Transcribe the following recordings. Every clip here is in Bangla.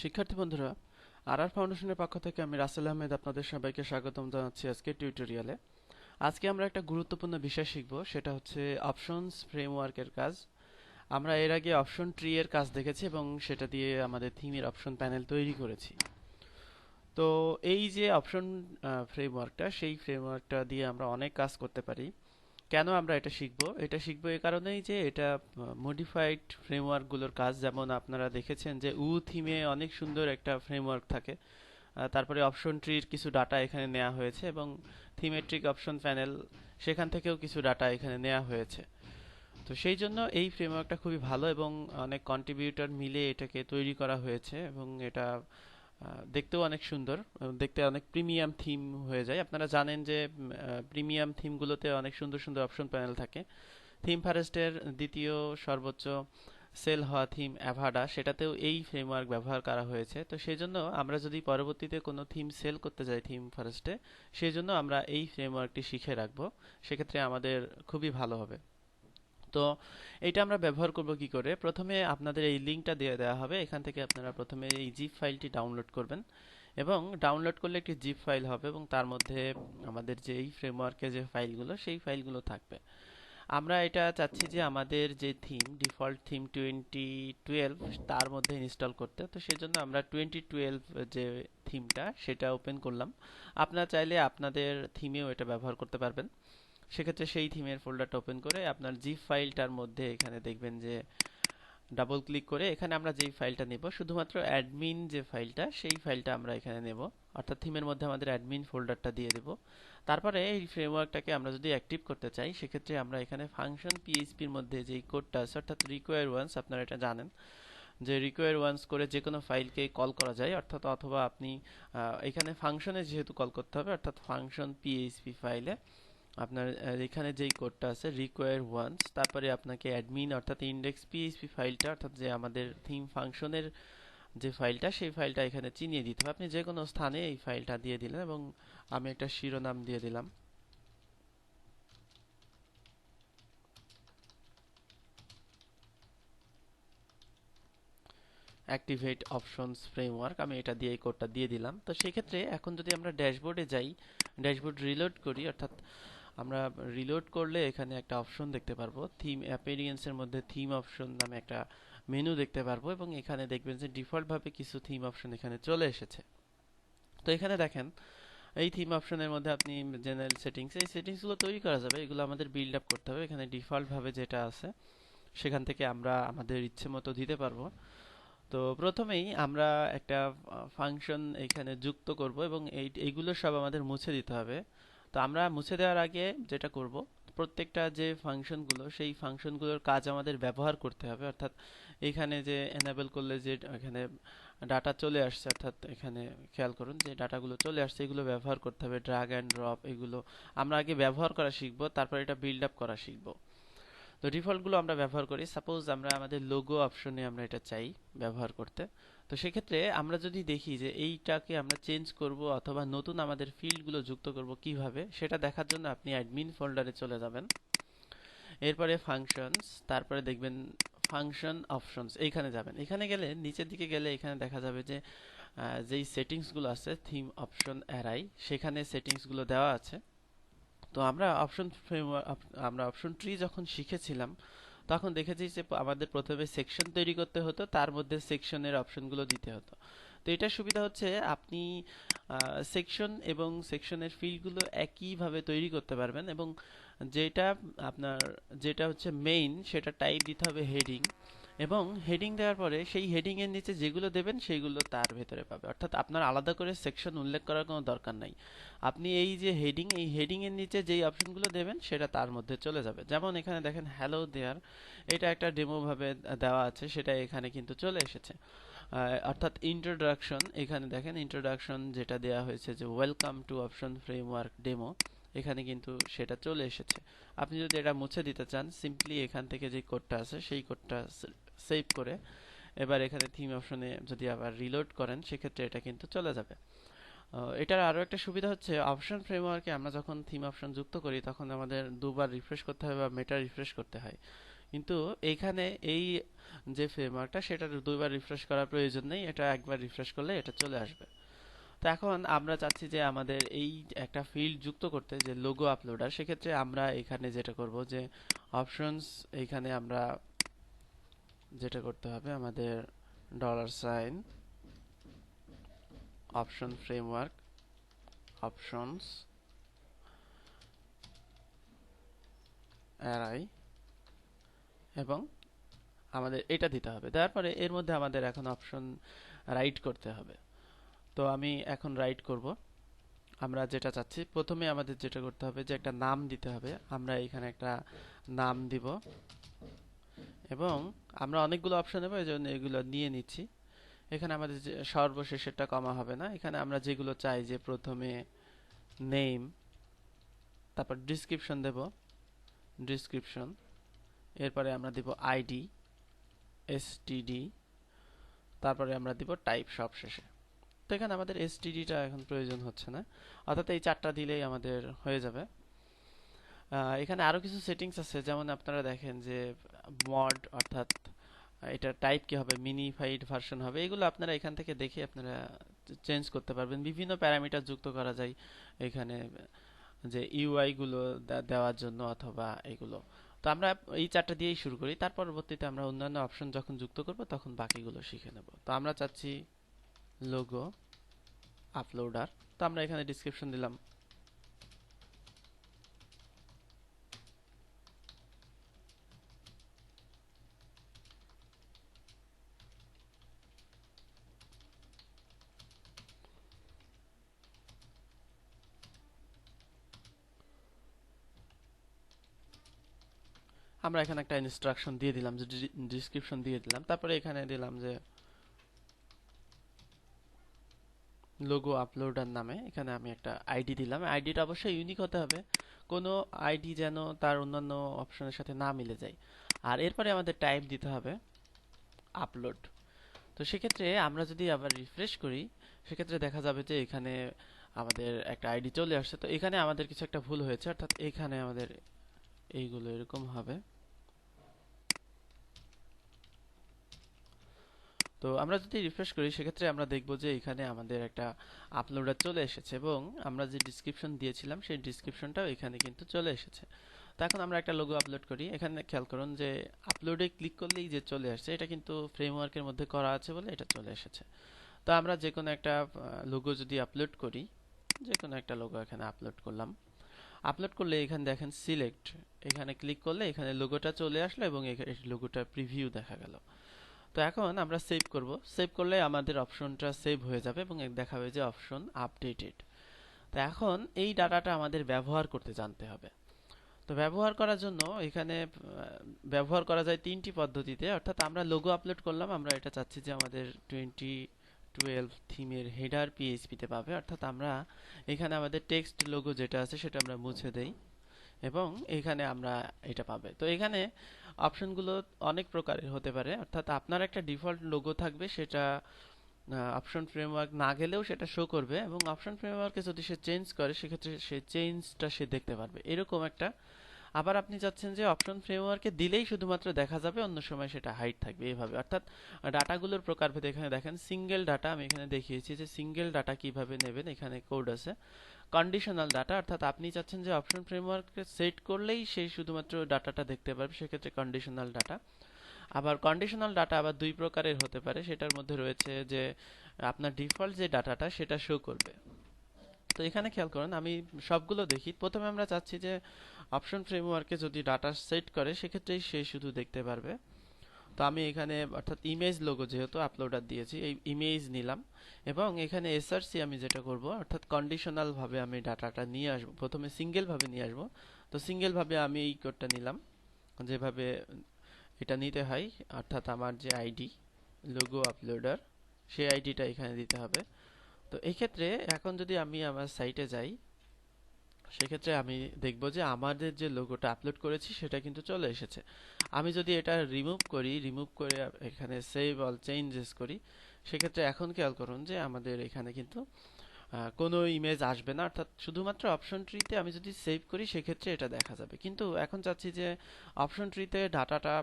শিক্ষার্থী বন্ধুরা আর আর ফাউন্ডেশনের পক্ষ থেকে আমি রাসেল আহমেদ আপনাদের সবাইকে স্বাগতম জানাচ্ছি আজকে টিউটোরিয়ালে। আজকে আমরা একটা গুরুত্বপূর্ণ বিষয় শিখব, সেটা হচ্ছে অপশনস ফ্রেমওয়ার্কের কাজ। আমরা এর আগে অপশন ট্রি এর কাজ দেখেছি এবং সেটা দিয়ে আমাদের থিমের অপশন প্যানেল তৈরি করেছি। তো এই যে অপশন ফ্রেমওয়ার্কটা, সেই ফ্রেমওয়ার্কটা দিয়ে আমরা অনেক কাজ করতে পারি। কেন আমরা এটা শিখব? এটা শিখব এই কারণেই যে এটা মডিফাইড ফ্রেমওয়ার্কগুলোর কাজ যেমন আপনারা দেখেছেন যে উ থিমে অনেক সুন্দর একটা ফ্রেমওয়ার্ক থাকে। তারপরে অপশন ট্রির কিছু ডাটা এখানে নেওয়া হয়েছে এবং থিমেট্রিক অপশন প্যানেল সেখান থেকেও কিছু ডাটা এখানে নেওয়া হয়েছে। তো সেই জন্য এই ফ্রেমওয়ার্কটা খুবই ভালো এবং অনেক কন্ট্রিবিউটর মিলে এটাকে তৈরি করা হয়েছে এবং এটা দেখতেও অনেক সুন্দর দেখতে অনেক প্রিমিয়াম থিম হয়ে যায়। আপনারা জানেন যে প্রিমিয়াম থিমগুলোতে অনেক সুন্দর সুন্দর অপশন প্যানেল থাকে। থিম ফরেস্টের দ্বিতীয় সর্বোচ্চ সেল হওয়া থিম অ্যাভাডা সেটাতেও এই ফ্রেমওয়ার্ক ব্যবহার করা হয়েছে। তো সেই জন্য আমরা যদি পরবর্তীতে কোনো থিম সেল করতে যাই থিম ফরেস্টে সেই জন্য আমরা এই ফ্রেমওয়ার্কটি শিখে রাখব। সেক্ষেত্রে আমাদের খুবই ভালো হবে। তো এটা আমরা ব্যবহার করব কি করে? প্রথমে আপনাদের এই লিঙ্কটা দিয়ে দেওয়া হবে। এখান থেকে আপনারা প্রথমে এই জিপ ফাইলটি ডাউনলোড করবেন এবং ডাউনলোড করলে একটি জিপ ফাইল হবে এবং তার মধ্যে আমাদের যে এই ফ্রেমওয়ার্কে যে ফাইলগুলো সেই ফাইলগুলো থাকবে। আমরা এটা চাচ্ছি যে আমাদের যে theme default theme twenty twelve তার মধ্যে ইনস্টল করতে। তো সেই জন্য আমরা টোয়েন্টি টুয়েলভ যে থিমটা সেটা ওপেন করলাম। আপনারা চাইলে আপনাদের থিমেও এটা ব্যবহার করতে পারবেন। সেক্ষেত্রে সেই থিমের ফোল্ডারটা ওপেন করে আপনার জিপ ফাইলটার মধ্যে এখানে দেখবেন যে ডাবল ক্লিক করে এখানে আমরা যেই ফাইলটা নেব, শুধুমাত্র অ্যাডমিন যে ফাইলটা, সেই ফাইলটা আমরা এখানে নেব। অর্থাৎ থিমের মধ্যে আমাদের অ্যাডমিন ফোল্ডারটা দিয়ে দেব। তারপরে এই ফ্রেমওয়ার্কটাকে আমরা যদি অ্যাক্টিভ করতে চাই, সেক্ষেত্রে আমরা এখানে ফাংশন পিএইচপির মধ্যে যেই কোডটা আছে, অর্থাৎ রিকোয়ার ওয়ান্স আপনারা এটা জানেন, যে রিকোয়ার ওয়ান্স করে যে কোনো ফাইলকে কল করা যায়। অর্থাৎ অথবা আপনি এখানে ফাংশনে যেহেতু কল করতে হবে, অর্থাৎ ফাংশন পিএইচপি ফাইলে আপনার এখানে যেই কোডটা আছে রিকোয়ার ওয়ান্স তারপরে আপনাকে অ্যাডমিন অর্থাৎ ইন্ডেক্স পিএইচপি ফাইলটা অর্থাৎ যে আমাদের থিম ফাংশনের যে ফাইলটা সেই ফাইলটা এখানে চিনিয়ে দিতে হবে। আপনি যে কোনো স্থানে এই ফাইলটা দিয়ে দিলেন এবং আমি একটা শিরোনাম দিয়ে দিলাম। অ্যাক্টিভেট অপশনস ফ্রেমওয়ার্ক আমি এটা দিয়ে এই কোডটা দিয়ে দিলাম। তো সেই ক্ষেত্রে এখন যদি আমরা ড্যাশবোর্ডে যাই, ড্যাশবোর্ড রিলোড করি, অর্থাৎ আমরা রিলোড করলে এখানে একটা অপশন দেখতে পারব। থিম অ্যাপেরিয়েন্সের মধ্যে থিম অপশন নামে একটা মেনু দেখতে পারব এবং এখানে দেখবেন যে ডিফল্টভাবে কিছু থিম অপশন এখানে চলে এসেছে। তো এখানে দেখেন, এই থিম অপশনের মধ্যে আপনি জেনারেল সেটিংস এই সেটিংসগুলো তৈরি করা যাবে, এগুলো আমাদের বিল্ড আপ করতে হবে। এখানে ডিফল্টভাবে যেটা আছে, সেখান থেকে আমরা আমাদের ইচ্ছে মতো দিতে পারব। তো প্রথমেই আমরা একটা ফাংশন এখানে যুক্ত করব এবং এই, এইগুলো সব আমাদের মুছে দিতে হবে। তো আমরা মুছে দেওয়ার আগে যেটা করব, প্রত্যেকটা যে ফাংশনগুলো, সেই ফাংশনগুলোর কাজ আমাদের ব্যবহার করতে হবে। অর্থাৎ এখানে যে এনাবেল করলে যে এখানে ডাটা চলে আসছে, অর্থাৎ এখানে খেয়াল করুন যে ডাটাগুলো চলে আসছে, এগুলো ব্যবহার করতে হবে। ড্রাগ অ্যান্ড ড্রপ এগুলো আমরা আগে ব্যবহার করা শিখব, তারপর এটা বিল্ড আপ করা শিখব। তো ডিফল্টগুলো আমরা ব্যবহার করি। সাপোজ আমরা আমাদের লোগো অপশনে আমরা এটা চাই ব্যবহার করতে। তো সেক্ষেত্রে আমরা যদি দেখি যে এইটাকে আমরা চেঞ্জ করব অথবা নতুন আমাদের ফিল্ডগুলো যুক্ত করব কীভাবে, সেটা দেখার জন্য আপনি অ্যাডমিন ফোল্ডারে চলে যাবেন। এরপরে ফাংশনস তারপরে দেখবেন ফাংশন অপশনস এইখানে যাবেন। এখানে গেলে, নিচের দিকে গেলে এখানে দেখা যাবে যে যেই সেটিংসগুলো আছে থিম অপশন অ্যারাই সেখানে সেটিংসগুলো দেওয়া আছে। তো আমরা অপশন আমরা অপশন ট্রি যখন শিখেছিলাম তখন দেখেছি যে আমাদের প্রথমে সেকশন তৈরি করতে হতো, তার মধ্যে সেকশনের অপশনগুলো দিতে হতো। তো এটার সুবিধা হচ্ছে আপনি সেকশন এবং সেকশনের ফিল্ডগুলো একইভাবে তৈরি করতে পারবেন এবং যেটা আপনার, যেটা হচ্ছে মেইন সেটা টাইপ দিতে হবে হেডিং এবং হেডিং দেওয়ার পরে সেই হেডিং এর নিচে যেগুলো দেবেন, সেইগুলো তার ভেতরে পাবে। অর্থাৎ আপনার আলাদা করে সেকশন উল্লেখ করার কোনো দরকার নাই। আপনি এই যে হেডিং এই হেডিং এর নিচে যেই অপশনগুলো দেবেন, সেটা তার মধ্যে চলে যাবে। যেমন এখানে দেখেন হ্যালো দেয়ার এটা একটা ডেমো ভাবে দেওয়া আছে, সেটা এখানে কিন্তু চলে এসেছে। অর্থাৎ ইন্ট্রোডাকশন এখানে দেখেন ইন্ট্রোডাকশন যেটা দেওয়া হয়েছে যে welcome to option framework demo এখানে কিন্তু সেটা চলে এসেছে। আপনি যদি এটা মুছে দিতে চান সিম্পলি এখান থেকে যে কোডটা আছে, সেই কোডটা সেভ করে, এবার এখানে থিম অপশনে যদি আবার রিলোড করেন, সেক্ষেত্রে এটা কিন্তু চলে যাবে। এটার আরও একটা সুবিধা হচ্ছে অপশন ফ্রেমওয়ার্কে আমরা যখন থিম অপশন যুক্ত করি, তখন আমাদের দুবার রিফ্রেশ করতে হয় বা মেটা রিফ্রেশ করতে হয়। কিন্তু এইখানে এই যে ফ্রেমওয়ার্কটা সেটা দুইবার রিফ্রেশ করার প্রয়োজন নেই, এটা একবার রিফ্রেশ করলে এটা চলে আসবে। তো এখন আমরা চাচ্ছি যে আমাদের এই একটা ফিল্ড যুক্ত করতে, যে লোগো আপলোডার সেক্ষেত্রে আমরা এখানে যেটা করব যে অপশনস এইখানে আমরা যেটা করতে হবে, আমাদের dollar sign option framework options array এবং আমাদের এটা দিতে হবে। তারপরে এর মধ্যে আমাদের এখন অপশন রাইট করতে হবে। তো আমি এখন রাইট করব। আমরা যেটা চাচ্ছি, প্রথমে আমাদের যেটা করতে হবে যে একটা নাম দিতে হবে। আমরা এখানে একটা নাম দিব। এবং আমরা অনেকগুলো অপশন নেব, এই জন্য এগুলো নিয়ে নিচ্ছি। এখানে আমাদের সর্বশেষেরটা কমা হবে না। এখানে আমরা যেগুলো চাই যে প্রথমে নেম তারপর ডিসক্রিপশন দেব। ডিসক্রিপশন এরপরে আমরা দিব আইডি এসটিডি তারপরে আমরা দিব টাইপ সব শেষে তো এখানে আমাদের এসটিডিটা এখন প্রয়োজন হচ্ছে না। অর্থাৎ এই চারটা দিলেই আমাদের হয়ে যাবে। এখানে আরও কিছু সেটিংস আছে, যেমন আপনারা দেখেন যে মড অর্থাৎ এটা টাইপ কি হবে মিনিফাইড ভার্সন হবে, এগুলো আপনারা এখান থেকে দেখে আপনারা চেঞ্জ করতে পারবেন। বিভিন্ন প্যারামিটার যুক্ত করা যায় এখানে, যে ইউআই গুলো দেওয়ার জন্য অথবা এগুলো। তো আমরা এই চারটা দিয়েই শুরু করি, তার পরবর্তীতে আমরা অন্যান্য অপশন যখন যুক্ত করব, তখন বাকিগুলো শিখে নেব। তো আমরা চাচ্ছি লোগো আপলোডার তো আমরা এখানে ডিসক্রিপশন দিলাম। আমরা এখানে একটা ইনস্ট্রাকশন দিয়ে দিলাম, যে ডিসক্রিপশন দিয়ে দিলাম। তারপরে এখানে দিলাম যে লোগো আপলোডার নামে এখানে আমি একটা আইডি দিলাম। আইডিটা অবশ্যই ইউনিক হতে হবে। কোনো আইডি যেন তার অন্যান্য অপশনের সাথে না মিলে যায়। আর এরপরে আমাদের টাইপ দিতে হবে আপলোড তো সেক্ষেত্রে আমরা যদি আবার রিফ্রেশ করি, সেক্ষেত্রে দেখা যাবে যে এখানে আমাদের একটা আইডি চলে আসছে। তো এখানে আমাদের কিছু একটা ভুল হয়েছে, অর্থাৎ এখানে আমাদের এইগুলো এরকম হবে। তো আমরা যদি রিফ্রেশ করি, সেক্ষেত্রে আমরা দেখব যে এখানে আমাদের একটা আপলোডার চলে এসেছে এবং আমরা যে ডিসক্রিপশন দিয়েছিলাম, সেই ডিসক্রিপশনটাও এখানে কিন্তু চলে এসেছে। তো এখন আমরা একটা লোগো আপলোড করি। এখানে খেয়াল করুন যে আপলোডে ক্লিক করলেই যে চলে আসছে, এটা কিন্তু ফ্রেমওয়ার্কের মধ্যে করা আছে বলে এটা চলে এসেছে। তো আমরা যে কোনো একটা লোগো যদি আপলোড করি যে কোনো একটা লোগো এখানে আপলোড করলাম। আপলোড করলে এখানে দেখেন সিলেক্ট এখানে ক্লিক করলে এখানে লোগোটা চলে আসলো এবং এই লোগোটা প্রিভিউ দেখা গেল। তো এখন আমরা সেভ করব। সেভ করলে আমাদের অপশনটা সেভ হয়ে যাবে এবং দেখাবে যে অপশন আপডেটেড তো এখন এই ডাটাটা আমাদের ব্যবহার করতে জানতে হবে। তো ব্যবহার করার জন্য এখানে ব্যবহার করা যায় তিনটি পদ্ধতিতে। অর্থাৎ আমরা লোগো আপলোড করলাম, আমরা এটা চাচ্ছি যে আমাদের টোয়েন্টি টুয়েলভ থিমের হেডার পিএইচপিতে পাবে। অর্থাৎ আমরা এখানে আমাদের টেক্সট লোগো যেটা আছে সেটা আমরা মুছে দেই। এবং এখানে আমরা এটা পাবে। তো এখানে অপশনগুলো অনেক প্রকারের হতে পারে। অর্থাৎ আপনার একটা ডিফল্ট লোগো থাকবে, সেটা অপশন ফ্রেমওয়ার্ক না গেলেও সেটা শো করবে এবং অপশন ফ্রেমওয়ার্কে যদি সে চেঞ্জ করে, সেক্ষেত্রে সে চেঞ্জটা সে দেখতে পারবে। এরকম একটা, আবার আপনি চাচ্ছেন যে অপশন ফ্রেমওয়ার্কে দিলেই শুধুমাত্র দেখা যাবে, অন্য সময় সেটা হাইট থাকবে এভাবে। অর্থাৎ ডাটাগুলোর প্রকারভেদে এখানে দেখেন সিঙ্গেল ডাটা আমি এখানে দেখিয়েছি যে সিঙ্গেল ডাটা কীভাবে নেবেন, এখানে কোড আছে। কন্ডিশনাল ডাটা অর্থাৎ আপনি চাচ্ছেন যে অপশন ফ্রেমওয়ার্ককে সেট করলেই সেই শুধুমাত্র ডাটাটা দেখতে পারবে, সেক্ষেত্রে কন্ডিশনাল ডাটা আবার কন্ডিশনাল ডাটা আবার দুই প্রকারের হতে পারে, সেটার মধ্যে রয়েছে যে আপনার ডিফল্ট যে ডাটাটা সেটা শো করবে। তো এখানে খেয়াল করেন, আমি সবগুলো দেখি। প্রথমে আমরা চাচ্ছি যে অপশন ফ্রেমওয়ার্কে যদি ডাটা সেট করে, সেক্ষেত্রেই সে শুধু দেখতে পারবে। তো আমি এখানে অর্থাৎ ইমেজ লোগো যেহেতু আপলোডার দিয়েছি, এই ইমেজ নিলাম এবং এখানে এসআরসি আমি যেটা করব, অর্থাৎ কন্ডিশনাল ভাবে আমি ডাটাটা নিয়ে আসব, প্রথমে সিঙ্গেল ভাবে নিয়ে আসব। তো সিঙ্গেল ভাবে আমি এই কোডটা নিলাম, যেভাবে এটা নিতে হয়, অর্থাৎ আমার যে আইডি লোগো আপলোডার সেই আইডিটা এখানে দিতে হবে। তো এই ক্ষেত্রে এখন যদি আমি আমার সাইটে যাই সেক্ষেত্রে আমি দেখব যে আমাদের যে লোগোটা আপলোড করেছি, সেটা কিন্তু চলে এসেছে। আমি যদি এটা রিমুভ করি রিমুভ করে এখানে সেভ অল চেঞ্জেস করি, সেক্ষেত্রে এখন খেয়াল করুন যে আমাদের এখানে কিন্তু কোনো ইমেজ আসবে না। অর্থাৎ শুধুমাত্র অপশন ট্রিতে আমি যদি সেভ করি, সেক্ষেত্রে এটা দেখা যাবে। কিন্তু এখন চাচ্ছি যে অপশন ট্রিতে ডাটাটা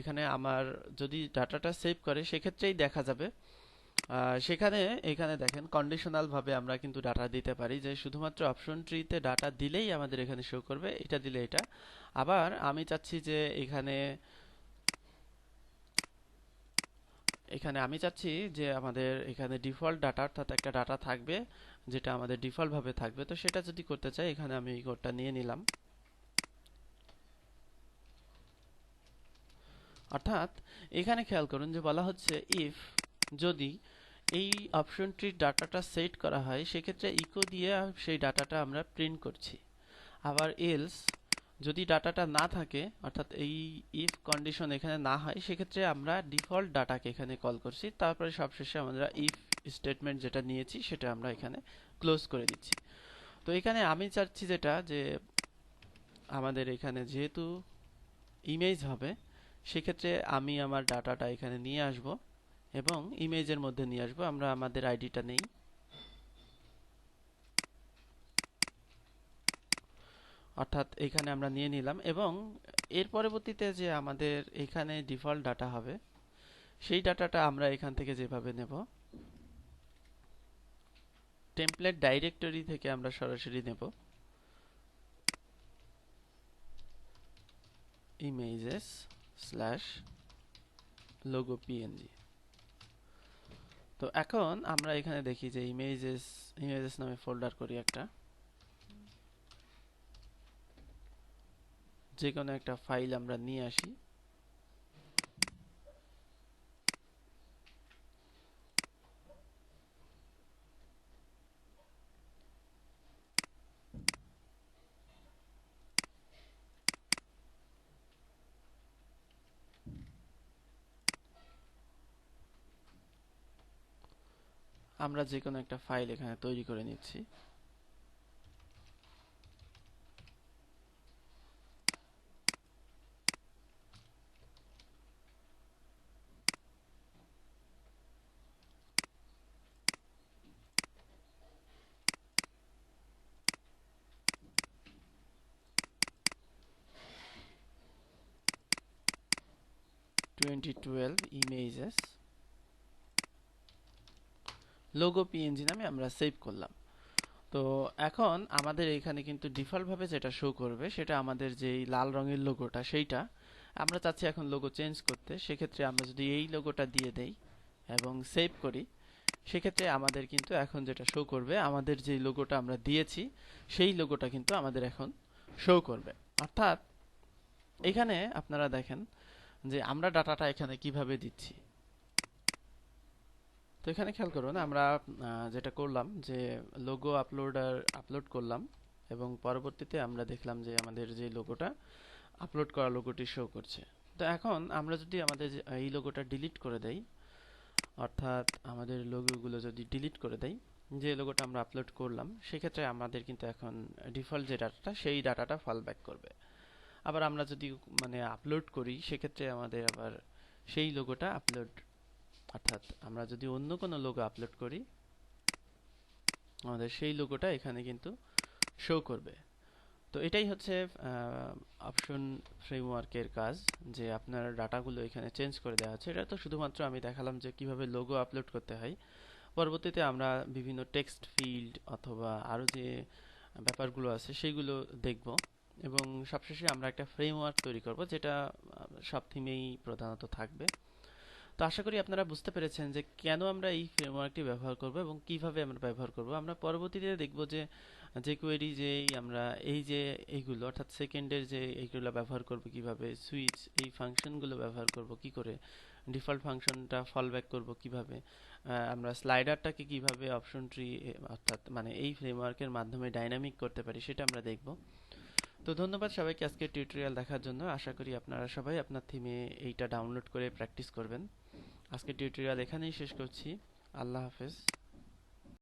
এখানে আমার যদি ডাটাটা সেভ করে, সেক্ষেত্রেই দেখা যাবে। সেখানে, এখানে দেখেন কন্ডিশনাল ভাবে আমরা কিন্তু ডাটা দিতে পারি যে শুধুমাত্র অপশন ট্রিতে ডাটা দিলেই আমাদের এখানে শো করবে, এটা দিলে এটা। আবার আমি চাচ্ছি যে এখানে এখানে আমি চাচ্ছি যে আমাদের এখানে ডিফল্ট ডাটা অর্থাৎ একটা ডাটা থাকবে, যেটা আমাদের ডিফল্ট ভাবে থাকবে। তো সেটা যদি করতে চাই, এখানে আমি এই কোডটা নিয়ে নিলাম। অর্থাৎ এখানে খেয়াল করুন যে বলা হচ্ছে ইফ যদি এই অপশনটির ডাটাটা সেট করা হয়, সেক্ষেত্রে ইকো দিয়ে সেই ডাটাটা আমরা প্রিন্ট করছি। আবার এলস যদি ডাটাটা না থাকে, অর্থাৎ এই ইফ কন্ডিশন এখানে না হয়, সেক্ষেত্রে আমরা ডিফল্ট ডাটাকে এখানে কল করছি। তারপরে সবশেষে আমরা ইফ স্টেটমেন্ট যেটা নিয়েছি, সেটা আমরা এখানে ক্লোজ করে দিচ্ছি। তো এখানে আমি চাচ্ছি যেটা, যে আমাদের এখানে যেহেতু ইমেজ হবে, সেক্ষেত্রে আমি আমার ডাটাটা এখানে নিয়ে আসব। এবং ইমেজের মধ্যে নিয়ে আসব, আমরা আমাদের আইডিটা নেই। অর্থাৎ এখানে আমরা নিয়ে নিলাম এবং এর পরবর্তীতে যে আমাদের এখানে ডিফল্ট ডাটা হবে, সেই ডাটাটা আমরা এখান থেকে যেভাবে নেব টেমপ্লেট ডাইরেক্টরি থেকে আমরা সরাসরি নেব। ইমেজেস স্ল্যাশ লোগো পিএনজি তো এখন আমরা এখানে দেখি যে ইমেজেস ইমেজেস নামে ফোল্ডার করি একটা। যে কোনো একটা ফাইল আমরা নিয়ে আসি। আমরা যে কোনো একটা ফাইল এখানে তৈরি করে নিচ্ছি। Twenty twelve images logo PNG নামে আমরা সেভ করলাম। তো এখন আমাদের এখানে কিন্তু ডিফল্ট ভাবে যেটা শো করবে, সেটা আমাদের যেই লাল রঙের লোগোটা সেইটা। আমরা চাচ্ছি এখন লোগো চেঞ্জ করতে, সেক্ষেত্রে আমরা যদি এই লোগোটা দিয়ে দেই এবং সেভ করি, সেক্ষেত্রে আমাদের কিন্তু এখন যেটা শো করবে, আমাদের যে লোগোটা আমরা দিয়েছি, সেই লোগোটা কিন্তু আমাদের এখন শো করবে। অর্থাৎ এখানে আপনারা দেখেন যে আমরা ডাটাটা এখানে কীভাবে দিচ্ছি। তো এখানে খেয়াল করুন আমরা যেটা করলাম যে লোগো আপলোডার আপলোড করলাম এবং পরবর্তীতে আমরা দেখলাম যে আমাদের যে লোগোটা আপলোড করা লোগোটি শো করছে। তো এখন আমরা যদি আমাদের এই লোগোটা ডিলিট করে দেই, অর্থাৎ আমাদের লোগোগুলো যদি ডিলিট করে দেই, যে লোগোটা আমরা আপলোড করলাম, সেক্ষেত্রে আমাদের কিন্তু এখন ডিফল্ট যে ডাটাটা সেই ডাটাটা ফল ব্যাক করবে। আবার আমরা যদি মানে আপলোড করি, সেক্ষেত্রে আমাদের আবার সেই লোগোটা আপলোড অর্থাৎ আমরা যদি অন্য কোনো লোগো আপলোড করি, আমাদের সেই লোগোটা এখানে কিন্তু শো করবে। তো এটাই হচ্ছে অপশন ফ্রেমওয়ার্কের কাজ, যে আপনার ডাটাগুলো এখানে চেঞ্জ করে দেওয়া হচ্ছে এটা তো শুধুমাত্র আমি দেখালাম যে কীভাবে লোগো আপলোড করতে হয়। পরবর্তীতে আমরা বিভিন্ন টেক্সট ফিল্ড অথবা আরও যে ব্যাপারগুলো আছে, সেগুলো দেখব। এবং সবশেষে আমরা একটা ফ্রেমওয়ার্ক তৈরি করব, যেটা সব থিমেই প্রধানত থাকবে। তো আশা করি আপনারা বুঝতে পেরেছেন যে কেন আমরা এই ফ্রেমওয়ার্কটি ব্যবহার করব এবং কীভাবে আমরা ব্যবহার করব। আমরা পরবর্তীতে দেখব যে যে কোয়েরি যে আমরা এই যে এইগুলো, অর্থাৎ সেকেন্ডের যে এইগুলো ব্যবহার করব কীভাবে সুইচ এই ফাংশনগুলো ব্যবহার করব কি করে ডিফল্ট ফাংশনটা ফল ব্যাক করব কীভাবে আমরা স্লাইডারটাকে কীভাবে অপশন ট্রি অর্থাৎ মানে এই ফ্রেমওয়ার্কের মাধ্যমে ডাইনামিক করতে পারি সেটা আমরা দেখব। তো ধন্যবাদ সবাইকে আজকে টিউটোরিয়াল দেখার জন্য। আশা করি আপনারা সবাই আপনার থিমে এইটা ডাউনলোড করে প্র্যাকটিস করবেন। আজকে টিউটোরিয়াল এখানেই শেষ করছি। আল্লাহ হাফেজ।